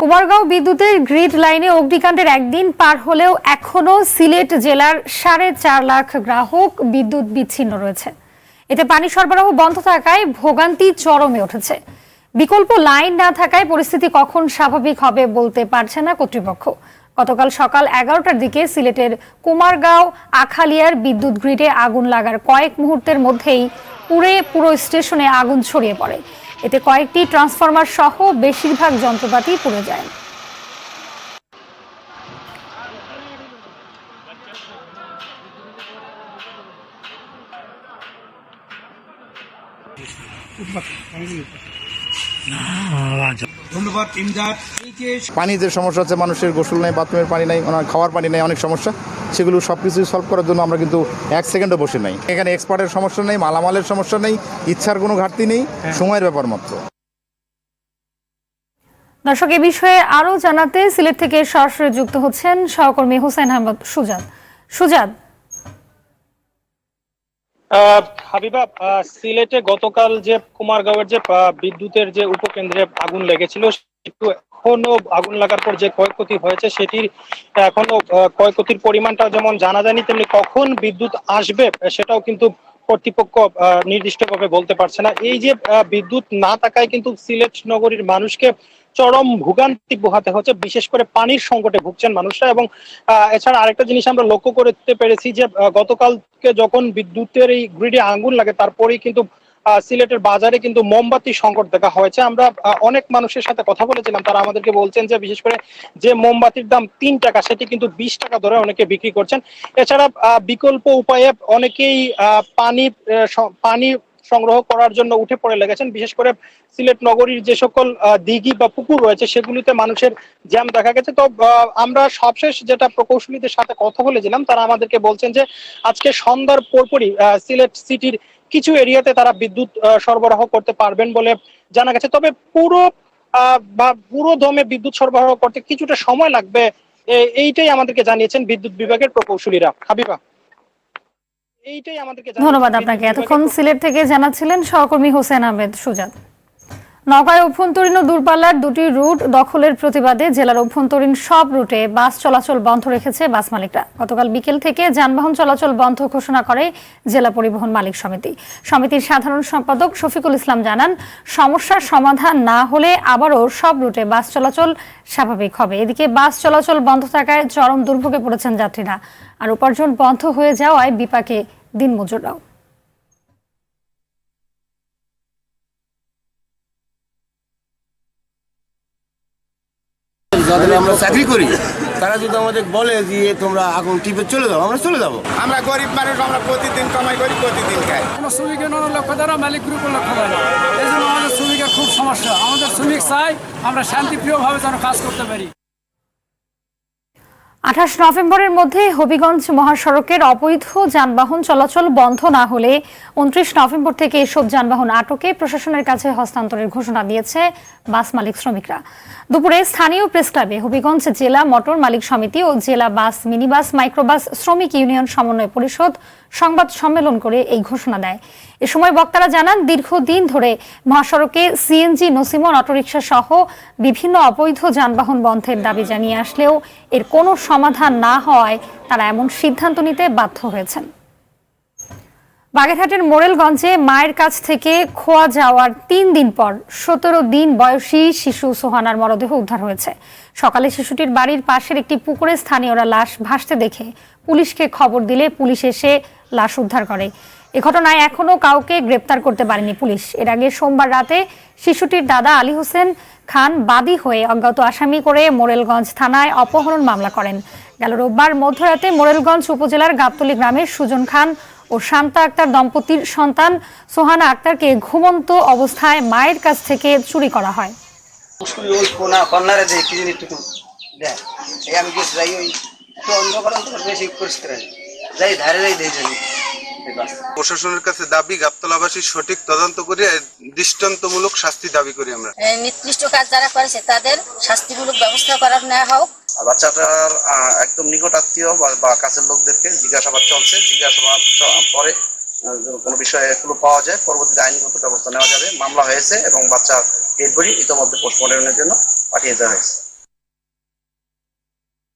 কুমারগাঁও বিদ্যুতের গ্রিড লাইনে অগ্নিকাণ্ডের একদিন পার হলেও এখনও সিলেট জেলার সাড়ে চার লাখ গ্রাহক বিদ্যুৎ বিচ্ছিন্ন রয়েছে। এতে পানি সরবরাহ বন্ধ থাকায় ভোগান্তি চরমে উঠেছে। বিকল্প লাইন না থাকায় পরিস্থিতি কখন স্বাভাবিক হবে বলতে পারছে না কর্তৃপক্ষ। গতকাল সকাল এগারোটার দিকে সিলেটের কুমারগাঁও আখালিয়ার বিদ্যুৎ গ্রিডে আগুন লাগার কয়েক মুহূর্তের মধ্যেই পুরে পুরো স্টেশনে আগুন ছড়িয়ে পড়ে এতে কয়েকটি ট্রান্সফরমার সহ বেশিরভাগ যন্ত্রপাতি পুড়ে যায় ধন্যবাদ ইমদাদ। এই যে পানিতে সমস্যা হচ্ছে মানুষের গোসল নেই বাথরুমের পানি নেই ওনার খাওয়ার পানি নেই অনেক সমস্যা। সেগুলো সব কিছু সলভ করার জন্য আমরা কিন্তু এক সেকেন্ডও বসে নাই। এখানে এক্সপার্টের সমস্যা নেই মালামালের সমস্যা নেই ইচ্ছার কোনো ঘাটতি নেই সময়ের ব্যাপার মাত্র। দর্শক এ বিষয়ে আরও জানাতে সিলেট থেকে সরাসরি যুক্ত হচ্ছেন সহকর্মী হোসেন আহমদ সুজাদ সুজাদ আহ, হাবিবা সিলেটে গতকাল যে কুমারগাঁওয়ের যে বিদ্যুতের যে উপকেন্দ্রে আগুন লেগেছিল এখনও আগুন লাগার পর যে ক্ষয়ক্ষতি হয়েছে, সেটির এখনও ক্ষয়ক্ষতির পরিমাণটা যেমন জানা যায়নি, তেমনি কখন বিদ্যুৎ আসবে সেটাও কিন্তু কর্তৃপক্ষ নির্দিষ্টভাবে বলতে পারছে না। এই যে বিদ্যুৎ না থাকায় কিন্তু সিলেট নগরীর মানুষকে চরম ভোগান্তি পোহাতে হচ্ছে, বিশেষ করে পানির সংকটে ভুগছেন মানুষরা। এবং এছাড়া আরেকটা জিনিস আমরা লক্ষ্য করতে পেরেছি যে গতকালকে যখন বিদ্যুতের এই গ্রিডে আগুন লাগে, তারপরেই কিন্তু সিলেটের বাজারে কিন্তু মোমবাতি সংকট দেখা হয়েছে। আমরা অনেক মানুষের সাথে কথা বলেছিলাম, তারা আমাদেরকে বলছেন যে, বিশেষ করে যে মোমবাতির দাম তিন টাকা, সেটি কিন্তু বিশ টাকা ধরে অনেকে বিক্রি করছেন। এছাড়া বিকল্প উপায়ে অনেকেই পানি পানি সংগ্রহ করার জন্য উঠে পড়ে লেগেছেন। বিশেষ করে সিলেট নগরীর যে সকল দিঘি বা পুকুর রয়েছে, সেগুলিতে মানুষের জ্যাম দেখা গেছে। তো আমরা সবশেষ যেটা প্রকৌশলীদের সাথে কথা বলেছিলাম, তারা আমাদেরকে বলছেন যে, আজকে সন্ধ্যার পরপরই সিলেট সিটির কিছু এরিয়াতে তারা বিদ্যুৎ সরবরাহ করতে পারবেন বলে জানা গেছে। তবে পুরো বা পুরো দমে বিদ্যুৎ সরবরাহ করতে কিছুটা সময় লাগবে এইটাই আমাদেরকে জানিয়েছেন বিদ্যুৎ বিভাগের প্রকৌশলীরা। হাবিবা। এইটাই আমাদেরকে ধন্যবাদ আপনাকে। এতক্ষণ সিলেট থেকে জানাচ্ছিলেন সহকর্মী হোসেন আহমেদ সুজাত। নগাঁয় অভ্যন্তরীণ ও দূরপাল্লার দুটি রুট দখলের প্রতিবাদে জেলার অভ্যন্তরীণ সব রুটে বাস চলাচল বন্ধ রেখেছে বাস মালিকরা। গতকাল বিকেল থেকে যানবাহন চলাচল বন্ধ ঘোষণা করে জেলা পরিবহন মালিক সমিতি। সমিতির সাধারণ সম্পাদক শফিকুল ইসলাম জানান সমস্যার সমাধান না হলে আবারও সব রুটে বাস চলাচল স্বাভাবিক হবে। এদিকে বাস চলাচল বন্ধ থাকায় চরম দুর্ভোগে পড়েছেন যাত্রীরা। আর উপার্জন বন্ধ হয়ে যাওয়ায় বিপাকে দিনমজুররাও যাদের আমরা চাকরি করি তারা যদি আমাদের বলে যে তোমরা আগুন টিপে চলে যাও আমরা চলে যাব। আমরা গরিব মানুষ আমরা প্রতিদিন কামাই করি প্রতিদিন খাই। কোনো শ্রমিকের নানা লক্ষ্য দ্বারা মালিক গ্রুপের লক্ষ্য না এই জন্য আমাদের শ্রমিকের খুব সমস্যা। আমাদের শ্রমিক চাই আমরা শান্তিপ্রিয়ভাবে যেন কাজ করতে পারি। আঠাশ নভেম্বরের মধ্যে হবিগঞ্জ মহাসড়কের অবৈধ যানবাহন চলাচল বন্ধ না হলে উনত্রিশ নভেম্বর থেকে এসব যানবাহন আটকে প্রশাসনের কাছে হস্তান্তরের ঘোষণা দিয়েছে বাস মালিক শ্রমিকরা। দুপুরে স্থানীয় প্রেস ক্লাবে হবিগঞ্জ জেলা মোটর মালিক সমিতি ও জেলা বাস, মিনিবাস, মাইক্রোবাস, শ্রমিক ইউনিয়ন সমন্বয় পরিষদ সংবাদ সম্মেলন করে এই ঘোষণা দেয়। এ সময় বক্তারা জানান, দীর্ঘদিন ধরে মহাসড়কে সিএনজি, নসিমন অটোরিকশা সহ বিভিন্ন অবৈধ যানবাহন বন্ধের দাবি জানিয়ে আসলেও এর কোনো সমাধান না হওয়ায় তারা এমন সিদ্ধান্ত নিতে বাধ্য হয়েছেন। বাগেরহাটের মোরেলগঞ্জে মায়ের কাছ থেকে খোয়া যাওয়ার তিন দিন পর সতেরো দিন বয়সী শিশু সোহানার মরদেহ উদ্ধার হয়েছে। সকালে শিশুটির বাড়ির পাশের একটি পুকুরে স্থানীয়রা লাশ ভাসতে দেখে পুলিশকে খবর দিলে পুলিশ এসে লাশ উদ্ধার করে। এ ঘটনায় এখনও কাউকে গ্রেপ্তার করতে পারেনি পুলিশ। এর আগে সোমবার রাতে শিশুটির দাদা আলী হোসেন খান বাদী হয়ে অজ্ঞাত আসামি করে মোরেলগঞ্জ থানায় অপহরণ মামলা করেন। গেল রোববার মধ্যরাতে মোরেলগঞ্জ উপজেলার গাবতলী গ্রামের সুজন খান ও শান্তা আক্তার দম্পতির সন্তান সোহানা আক্তারকে ঘুমন্ত অবস্থায় মায়ের কাছ থেকে চুরি করা হয়। যাই ধারে যাই প্রশাসনের কাছে দাবি গাবতলাবাসীর সঠিক তদন্ত করে দৃষ্টান্তমূলক শাস্তি দাবি করি আমরা। নির্দিষ্ট কাজ যারা করেছে তাদের শাস্তিমূলক ব্যবস্থা করার নেওয়া হোক। বাচ্চাটার একদম নিকট আত্মীয় বা- কাছের লোকদেরকে জিজ্ঞাসাবাদ চলছে। জিজ্ঞাসাবাদ পরে কোনো বিষয়ে এগুলো পাওয়া যায় পরবর্তীতে আইনগত ব্যবস্থা নেওয়া যাবে। মামলা হয়েছে এবং বাচ্চার ডেড বডি ইতিমধ্যে পোস্টমর্টমের জন্য পাঠিয়ে দেওয়া হয়েছে।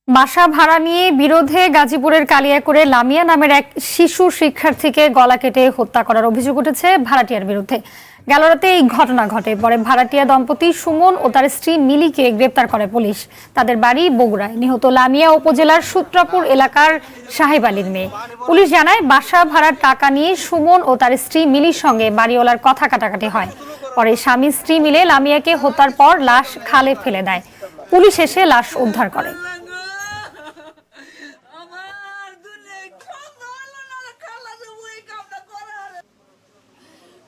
বাসা ভাড়া নিয়ে বিরোধে গাজীপুরের কালিয়াকুড়ে লামিয়া নামের এক শিশু শিক্ষার্থীকে গলা কেটে হত্যা করার অভিযোগ উঠেছে ভাড়াটিয়ার বিরুদ্ধে। গেল রাতে এই ঘটনা ঘটে। পরে ভাড়াটিয়া দম্পতি সুমন ও তার স্ত্রী মিলিকে গ্রেপ্তার করে পুলিশ। তাদের বাড়ি বগুড়ায়। নিহত লামিয়া উপজেলার সূত্রাপুর এলাকার সাহেব আলীর মেয়ে। পুলিশ জানায়, বাসা ভাড়ার টাকা নিয়ে সুমন ও তার স্ত্রী মিলির সঙ্গে বাড়িওয়ালার কথা কাটাকাটি হয়। পরে স্বামী স্ত্রী মিলে লামিয়াকে হত্যার পর লাশ খালে ফেলে দেয়। পুলিশ এসে লাশ উদ্ধার করে আমার দুনিয়ায় খাওয়া হলো না খালা যে ওই কামটা করার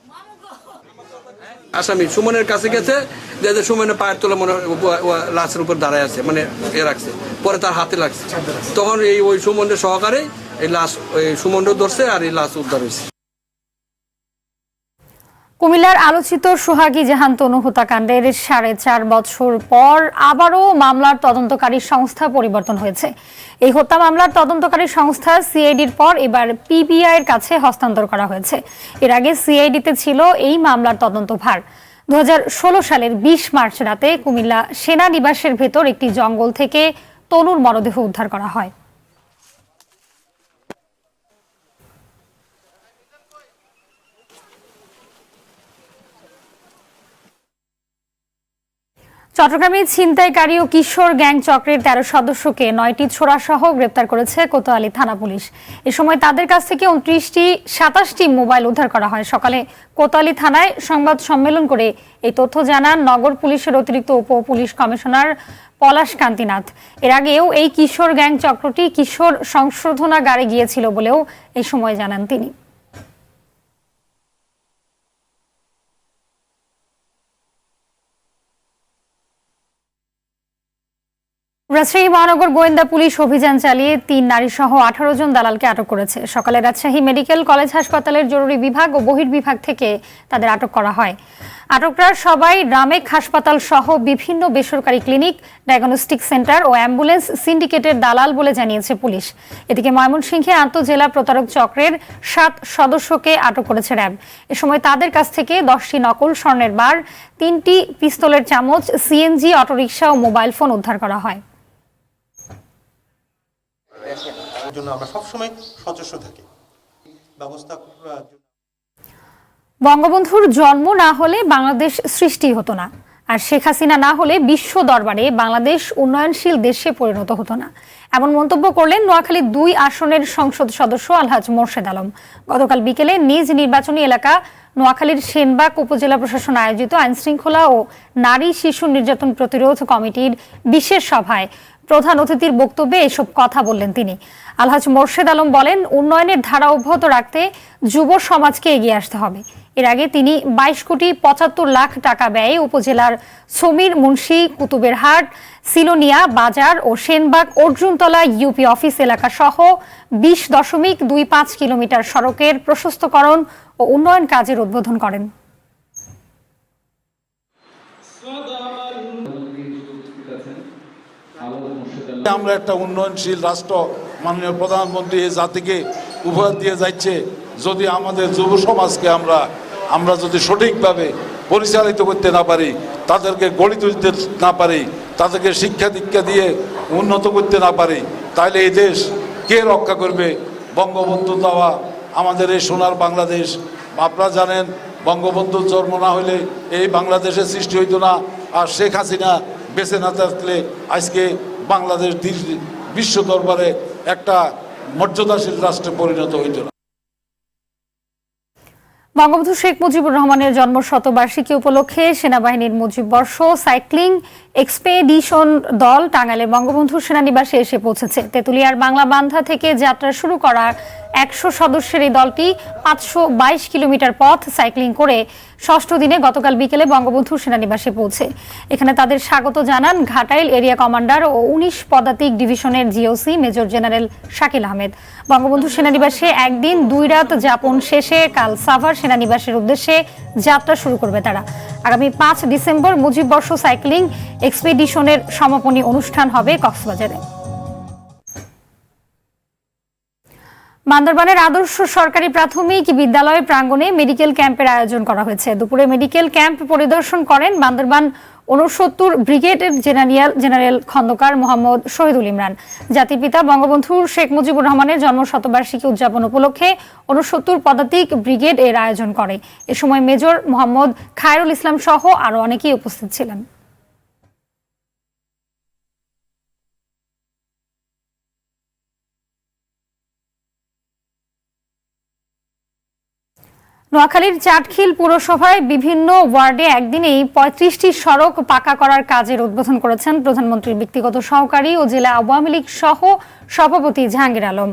মামু গো আসামি সুমনের কাছে গেছে, যে সুমনের পায়ের তোলা মনে লাশের উপর দাঁড়ায় আছে মানে এ রাখছে, পরে তার হাতে লাগছে। তখন এই ওই সুমনের সহকারে এই লাশ ওই সুমনও ধরছে আর এই লাশ উদ্ধার হয়েছে। কুমিল্লার আলোচিত সোহাগী জাহান তনু হত্যাকাণ্ডের সাড়ে চার বছর পর আবারও মামলার তদন্তকারী সংস্থা পরিবর্তন হয়েছে। এই হত্যা মামলার তদন্তকারী সংস্থা সিআইডির পর এবার পিবিআই এর কাছে হস্তান্তর করা হয়েছে। এর আগে সিআইডিতে ছিল এই মামলার তদন্তভার দু হাজার ষোলো সালের বিশ মার্চ রাতে কুমিল্লা সেনানিবাসের ভেতর একটি জঙ্গল থেকে তনুর মরদেহ উদ্ধার করা হয়। চট্টগ্রামে ছিনতাইকারী ও কিশোর গ্যাং চক্রের তেরো সদস্যকে নয়টি ছোড়া সহ গ্রেপ্তার করেছে কোতোয়ালি থানা পুলিশ। এ সময় তাদের কাছ থেকে উনত্রিশটি, সাতাশটি মোবাইল উদ্ধার করা হয়। সকালে কোতোয়ালি থানায় সংবাদ সম্মেলন করে এই তথ্য জানান নগর পুলিশের অতিরিক্ত উপ পুলিশ কমিশনার পলাশ কান্তিনাথ। এর আগেও এই কিশোর গ্যাং চক্রটি কিশোর সংশোধনাগারে গিয়েছিল বলেও এই সময় জানান তিনি। রাজশাহী মহানগর গোয়েন্দা পুলিশ অভিযান চালিয়ে তিন নারী সহ আঠারো জন দালালকে আটক করেছে। সকালে রাজশাহী মেডিকেল কলেজ হাসপাতালের জরুরি বিভাগ ও বহির্বিভাগ থেকে তাদের আটক করা হয়। আটকরা সবাই রামেক হাসপাতাল সহ বিভিন্ন বেসরকারি ক্লিনিক, ডায়াগনস্টিক সেন্টার ও অ্যাম্বুলেন্স সিন্ডিকেটের দালাল বলে জানিয়েছে পুলিশ। এদিকে ময়মনসিংহে আন্তজেলা প্রতারক চক্রের সাত সদস্যকে আটক করেছে র্যাব। এ সময় তাদের কাছ থেকে দশটি নকল স্বর্ণের বার, তিনটি পিস্তলের চামচ, সিএনজি, অটোরিকশা ও মোবাইল ফোন উদ্ধার করা হয়। বঙ্গবন্ধুর জন্ম না হলে বাংলাদেশ সৃষ্টি হতো না। আর শেখ হাসিনা না হলে বিশ্ব দরবারে বাংলাদেশ উন্নয়নশীল দেশে পরিণত হতো না। এমন মন্তব্য করলেন নোয়াখালী দুই আসনের সংসদ সদস্য আলহাজ মোর্শেদ আলম। গতকাল বিকেলে নিজ নির্বাচনী এলাকা নোয়াখালীর সেনবাগ উপজেলা প্রশাসন আয়োজিত আইনশৃঙ্খলা ও নারী শিশু নির্যাতন প্রতিরোধ কমিটির বিশেষ সভায় প্রধান অতিথির বক্তব্যে এসব কথা বললেন তিনি। আলহাজ মোর্শেদ আলম বলেন, উন্নয়নের ধারা অব্যাহত রাখতে যুব সমাজকে এগিয়ে আসতে হবে। এর আগে তিনি বাইশ কোটি পঁচাত্তর লাখ টাকা ব্যয়ে উপজেলার সমীর মুন্সি, কুতুবেরহাট, সিলোনিয়া, বাজার ও সেনবাগ, অর্জুনতলা, ইউপি অফিস এলাকা সহ বিশ দশমিক দুই পাঁচ কিলোমিটার সড়কের প্রশস্তকরণ ও উন্নয়ন কাজের উদ্বোধন করেন। আমরা একটা উন্নয়নশীল রাষ্ট্র মাননীয় প্রধানমন্ত্রী এই জাতিকে উপহার দিয়ে যাচ্ছে। যদি আমাদের যুব সমাজকে আমরা আমরা যদি সঠিকভাবে পরিচালিত করতে না পারি, তাদেরকে গড়ি তুলতে না পারি, তাদেরকে শিক্ষা দীক্ষা দিয়ে উন্নত করতে না পারি, তাহলে এই দেশ কে রক্ষা করবে? বঙ্গবন্ধু দেওয়া, আমাদের এই সোনার বাংলাদেশ। আপনারা জানেন, বঙ্গবন্ধুর জন্ম না হলে এই বাংলাদেশের সৃষ্টি হইতো না, আর শেখ হাসিনা বেঁচে না থাকলে আজকে বাংলাদেশ বিশ্ব দরবারে একটা মর্যাদাশীল রাষ্ট্রে পরিণত হইত না। বঙ্গবন্ধু শেখ মুজিবুর রহমানের জন্ম শতবার্ষিকী উপলক্ষে সেনাবাহিনীর মুজিব বর্ষ, সাইক্লিং এক্সপেডিশন দল টাঙ্গাইলের বঙ্গবন্ধু সেনানিবাসে এসে পৌঁছেছে। তেতুলিয়ার বাংলা বান্ধা থেকে যাত্রা শুরু করা একশো সদস্যের এই দলটি পাঁচশো বাইশ কিলোমিটার পথ সাইক্লিং করে ষষ্ঠ দিনে গতকাল বিকেলে বঙ্গবন্ধু সেনানিবাসে পৌঁছে। এখানে তাদের স্বাগত জানান ঘাটাইল এরিয়া কমান্ডার ও উনিশ পদাতিক ডিভিশনের GOC major general Shakil Ahmed. Bangabandhu সেনানিবাসে একদিন দুই রাত যাপন শেষে কাল সাভার সেনানিবাসের উদ্দেশ্যে যাত্রা শুরু করবে তারা। আগামী পাঁচ ডিসেম্বর মুজিব বর্ষ সাইক্লিং এক্সপেডিশনের সমাপনী অনুষ্ঠান হবে কক্সবাজারে। বান্দরবানের আদর্শ সরকারি প্রাথমিক বিদ্যালয় প্রাঙ্গণে মেডিকেল ক্যাম্পের আয়োজন করা হয়েছে। দুপুরে মেডিকেল ক্যাম্প পরিদর্শন করেন বান্দরবান উনসত্তর ব্রিগেডের জেনারেল জেনারেল খন্দকার মোহাম্মদ শহীদুল ইমরান। জাতির পিতা বঙ্গবন্ধু শেখ মুজিবুর রহমানের জন্ম শতবার্ষিকী উদযাপন উপলক্ষে উনসত্তর পদাতিক ব্রিগেড এর আয়োজন করে। এ সময় মেজর মোহাম্মদ খায়রুল ইসলাম সহ আরও অনেকেই উপস্থিত ছিলেন। নোয়াখালীর চাটখিল পুরসভায় বিভিন্ন ওয়ার্ডে একদিনেই পঁয়ত্রিশটি সড়ক পাকা করার কাজের উদ্বোধন করেছেন প্রধানমন্ত্রীর ব্যক্তিগত সহকারী ও জেলা আওয়ামী লীগ সহ সভাপতি জাহাঙ্গীর আলম।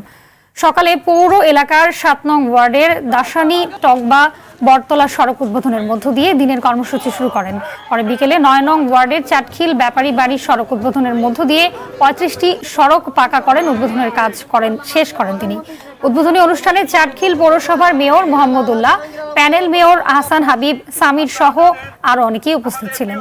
সকালে পৌর এলাকার সাত নং ওয়ার্ডের দাসানি টকবা বটতলা সড়ক উদ্বোধনের মধ্য দিয়ে দিনের কর্মসূচি শুরু করেন। পরে বিকেলে নয় নং ওয়ার্ডের চাটখিল ব্যাপারী বাড়ি সড়ক উদ্বোধনের মধ্য দিয়ে পঁয়ত্রিশটি সড়ক পাকা করেন, উদ্বোধনের কাজ করেন, শেষ করেন তিনি। উদ্বোধনী অনুষ্ঠানে চাটখিল পৌরসভার mayor Mohammadullah, panel mayor Ahsan Habib, Samir সহ আরও অনেকেই উপস্থিত ছিলেন।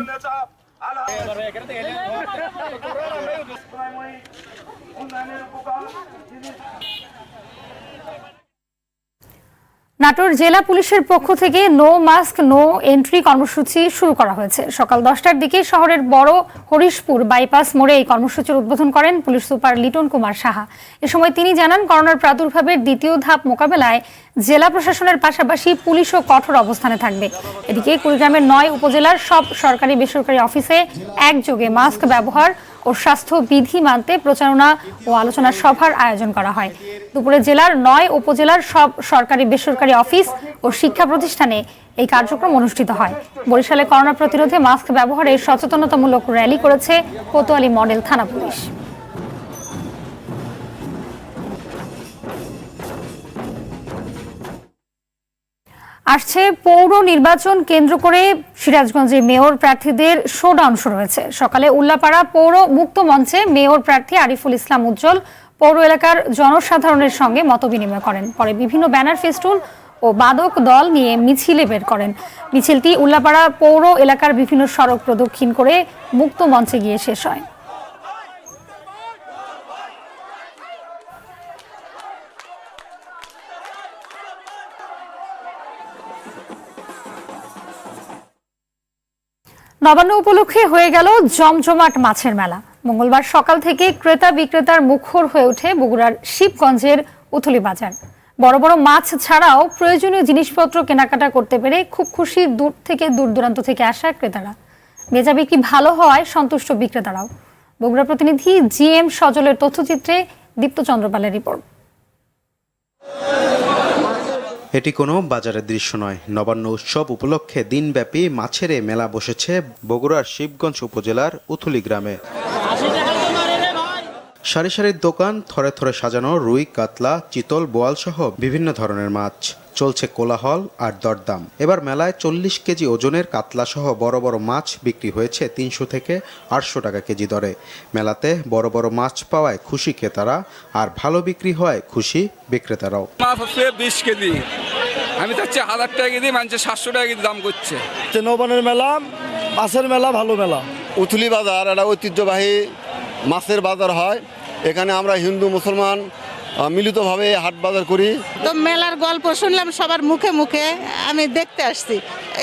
নাটোর জেলা পুলিশের পক্ষ থেকে নো মাস্ক নো এন্ট্রি কর্মসূচি শুরু করা হয়েছে। সকাল দশটার দিকে শহরের বড় হরিশপুর বাইপাস মোড়ে এই কর্মসূচির উদ্বোধন করেন পুলিশ সুপার লিটন কুমার সাহা। এ সময় তিনি জানান, করোনার প্রাদুর্ভাবের দ্বিতীয় ধাপ মোকাবেলায় জেলা প্রশাসনের পাশাপাশি পুলিশও কঠোর অবস্থানে থাকবে। এদিকে কুড়িগ্রামের নয় উপজেলার সব সরকারি বেসরকারি অফিসে একযোগে মাস্ক ব্যবহার ও স্বাস্থ্যবিধি মানতে প্রচারণা ও আলোচনা সভার আয়োজন করা হয়। দুপুরে জেলার নয় উপজেলার সব সরকারি বেসরকারি অফিস ও শিক্ষা প্রতিষ্ঠানে এই কার্যক্রম অনুষ্ঠিত হয়। বরিশালে করোনা প্রতিরোধে মাস্ক ব্যবহারে সচেতনতামূলক র্যালি করেছে কোতোয়ালি মডেল থানা পুলিশ। আসছে পৌর নির্বাচন কেন্দ্র করে সিরাজগঞ্জে মেয়র প্রার্থীদের শোডাউন শুরু হয়েছে। সকালে উল্লাপাড়া পৌর মুক্ত মঞ্চে মেয়র প্রার্থী আরিফুল ইসলাম উজ্জ্বল পৌর এলাকার জনসাধারণের সঙ্গে মতবিনিময় করেন। পরে বিভিন্ন ব্যানার ফেস্টুন ও বাদক দল নিয়ে মিছিলে বের করেন। মিছিলটি উল্লাপাড়া পৌর এলাকার বিভিন্ন সড়ক প্রদক্ষিণ করে মুক্ত মঞ্চে গিয়ে শেষ হয়। নবান্ন উপলক্ষে হয়ে গেল জমজমাট মাছের মেলা। মঙ্গলবার সকাল থেকে ক্রেতা বিক্রেতার মুখর হয়ে ওঠে বগুড়ার শিবগঞ্জের উথলি বাজার। বড় বড় মাছ ছাড়াও প্রয়োজনীয় জিনিসপত্র কেনাকাটা করতে পেরে খুব খুশি দূর থেকে দূর দূরান্ত থেকে আসা ক্রেতারা। বেচা বিক্রি ভালো হওয়ায় সন্তুষ্ট বিক্রেতারাও। বগুড়া প্রতিনিধি জি এম সজলের তথ্যচিত্রে দীপ্ত চন্দ্রপালের রিপোর্ট। এটি কোনো বাজারের দৃশ্য নয়। নবান্ন উৎসব উপলক্ষে দিনব্যাপী মাছের মেলা বসেছে বগুড়ার শিবগঞ্জ উপজেলার উথুলি গ্রামে। সারি সারির দোকান, থরে থরে সাজানো রুই, কাতলা, চিতল, বোয়াল সহ বিভিন্ন ধরনের মাছ। চলছে কোলাহল আর দরদাম। এবার মেলায় চল্লিশ কেজি ওজনের কাতলা সহ বড় বড় মাছ বিক্রি হয়েছে তিনশো থেকে আটশো টাকা কেজি দরে। মেলাতে বড় বড় মাছ পাওয়ায় খুশি ক্রেতারা আর ভালো বিক্রি হয় খুশি বিক্রেতারাও। মাছ হচ্ছে বিশ কেজি। আমি চাচ্ছি হাজার টাকা কেজি মানুষের সাতশো টাকা কেজি দাম করছে। নবানের মেলা মাছের মেলা ভালো মেলা। উথুলি বাজার একটা ঐতিহ্যবাহী মাছের বাজার হয়। এখানে আমরা হিন্দু মুসলমান মিলিতভাবে হাট বাজার করি। তো মেলার গল্প শুনলাম সবার মুখে মুখে আমি দেখতে আসছি।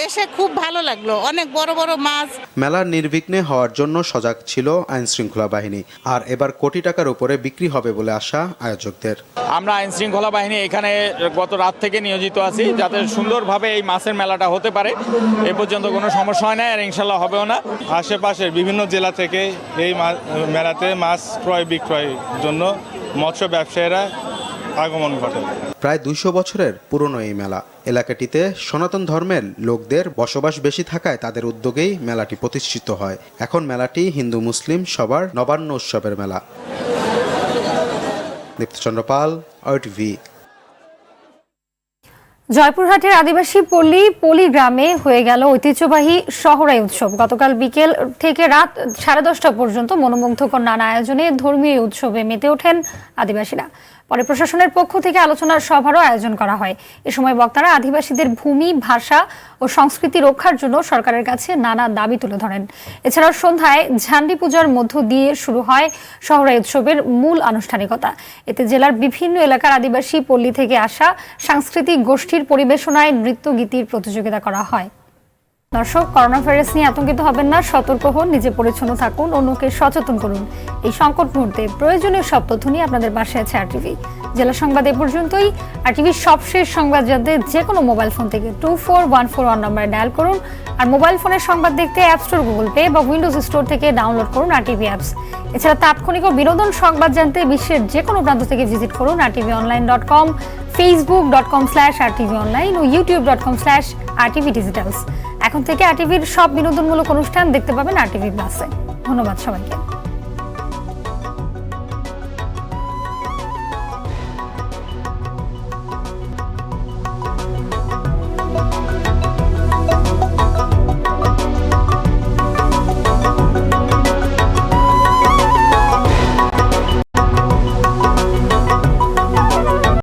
এসে খুব ভালো লাগল অনেক বড় বড় মাছ। মেলার নির্বিঘ্নে হওয়ার জন্য সজাগ ছিল আইন শৃঙ্খলা বাহিনী। আর এবার কোটি টাকার উপরে বিক্রি হবে বলে আশা আয়োজকদের। আমরা আইন শৃঙ্খলা বাহিনী এখানে গত রাত থেকে নিয়োজিত আছি যাতে সুন্দরভাবে এই মাছের মেলাটা হতে পারে। এ পর্যন্ত কোনো সমস্যা হয় না আর ইনশাল্লাহ হবেও না। আশেপাশের বিভিন্ন জেলা থেকে এই মেলাতে মাছ ক্রয় বিক্রয়ের জন্য মৎস্য ব্যবসায়ীরা আগমন ঘটে। প্রায় দুইশো বছরের পুরনো এই মেলা। এলাকাটিতে সনাতন ধর্মের লোকদের বসবাস বেশি থাকায় তাদের উদ্যোগেই মেলাটি প্রতিষ্ঠিত হয়। এখন মেলাটি হিন্দু মুসলিম সবার নবান্ন উৎসবের মেলা। দীপ্তচন্দ্র পাল টিভি জয়পুরহাটের আদিবাসী পল্লী পলি গ্রামে হয়ে গেল ঐতিহ্যবাহী শহরাই উৎসব। গতকাল বিকেল থেকে রাত সাড়ে দশটা পর্যন্ত মনোমুগ্ধকর নানা আয়োজনে ধর্মীয় উৎসবে মেতে ওঠেন আদিবাসীরা। পরে প্রশাসনের পক্ষ থেকে আলোচনার সভারও আয়োজন করা হয়। এ সময় বক্তারা আদিবাসীদের ভূমি, ভাষা ও সংস্কৃতি রক্ষার জন্য সরকারের কাছে নানা দাবি তুলে ধরেন। এছাড়াও সন্ধ্যায় ঝান্ডি পূজার মধ্য দিয়ে শুরু হয় শহরাই উৎসবের মূল আনুষ্ঠানিকতা। এতে জেলার বিভিন্ন এলাকার আদিবাসী পল্লী থেকে আসা সাংস্কৃতিক গোষ্ঠীর পরিবেশনায় নৃত্য গীতির প্রতিযোগিতা করা হয়। দর্শক করোনা ভাইরাস নিয়ে আতঙ্কিত হবেন না, সতর্ক হন, নিজে পরিচ্ছন্ন থাকুন, অন্যকে সচেতন করুন। এই সংকট মুহূর্তে প্রয়োজনীয় সব তথ্য নিয়ে আপনাদের পাশে আছে আর টিভি জেলা সংবাদ এ পর্যন্তই। আর টিভির সবশেষ সংবাদ জানতে যে কোনো মোবাইল ফোন থেকে two four one four one নম্বরে ডায়াল করুন। আর মোবাইল ফোনের সংবাদ দেখতে অ্যাপ স্টোর গুগল পে বা উইন্ডোজ স্টোর থেকে ডাউনলোড করুন আর টিভি অ্যাপস এছাড়া তাৎক্ষণিক ও বিনোদন সংবাদ জানতে বিশ্বের যে কোনো প্রান্ত থেকে ভিজিট করুন R TV online dot com Facebook dot com slash R TV online ও YouTube dot com slash R TV digitals এখন থেকে আর টিভির সব বিনোদনমূলক অনুষ্ঠান দেখতে পাবেন আর টিভি প্লাসে। ধন্যবাদ সবাইকে।